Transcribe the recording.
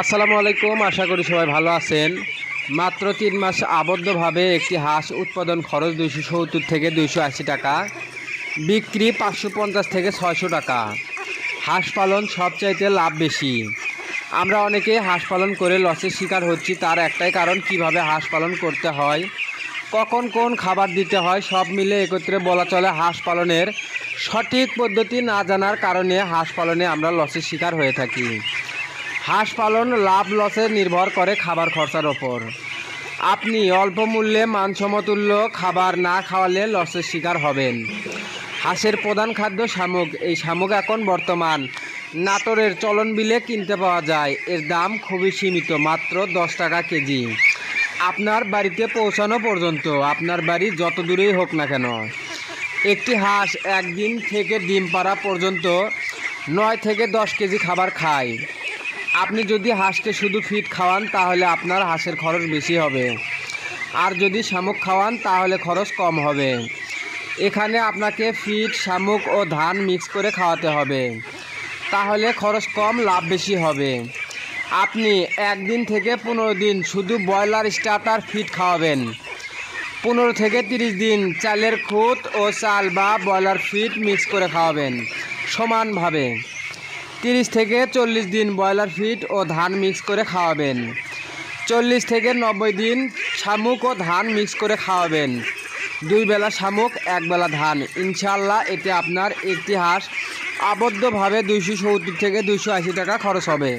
আসসালামু আলাইকুম, আশা করি সবাই ভালো আছেন। মাত্র তিন মাস আবদ্ধভাবে একটি হাঁস উৎপাদন খরচ দুইশো সত্তর থেকে দুইশো আশি টাকা, বিক্রি পাঁচশো পঞ্চাশ থেকে ছয়শো টাকা। হাঁস পালন সবচাইতে লাভ বেশি। আমরা অনেকে হাঁস পালন করে লসের শিকার হচ্ছি, তার একটাই কারণ কীভাবে হাঁস পালন করতে হয়, কখন কোন খাবার দিতে হয়, সব মিলে একত্রে বলা চলে হাঁস পালনের সঠিক পদ্ধতি না জানার কারণে হাঁস পালনে আমরা লসের শিকার হয়ে থাকি। হাঁস পালন লাভ লসে নির্ভর করে খাবার খরচার ওপর। আপনি অল্প মূল্যে মানসমতুল্য খাবার না খাওয়ালে লসের শিকার হবেন। হাঁসের প্রধান খাদ্য শামুক। এই শামুক এখন বর্তমান নাটোরের চলন বিলে কিনতে পাওয়া যায়। এর দাম খুবই সীমিত, মাত্র দশ টাকা কেজি। আপনার বাড়িতে পৌঁছানো পর্যন্ত, আপনার বাড়ি যত দূরেই হোক না কেন। একটি হাঁস একদিন থেকে ডিম পাড়া পর্যন্ত নয় থেকে দশ কেজি খাবার খায়। আপনি যদি হাঁসকে শুধু ফিট খাওয়ান, তাহলে আপনার হাঁসের খরচ বেশি হবে। আর যদি শামুক খাওয়ান, তাহলে খরচ কম হবে। এখানে আপনাকে ফিট শামুক ও ধান মিক্স করে খাওয়াতে হবে। তাহলে খরচ কম, লাভ বেশি হবে। আপনি একদিন থেকে পনেরো দিন শুধু ব্রয়লার স্টার্টার ফিট খাওয়াবেন। পনেরো থেকে তিরিশ দিন চালের খুদ ও চাল বা ব্রয়লার ফিট মিক্স করে খাওয়াবেন সমানভাবে। তিরিশ থেকে চল্লিশ দিন ব্রয়লার ফিট ও ধান মিক্স করে খাওয়াবেন। চল্লিশ থেকে নব্বই দিন শামুক ও ধান মিক্স করে খাওয়াবেন। দুই বেলা শামুক, এক বেলা ধান। ইনশাল্লাহ এতে আপনার একটি হাঁস আবদ্ধভাবে দুইশো সত্তর থেকে দুইশো আশি টাকা খরচ হবে।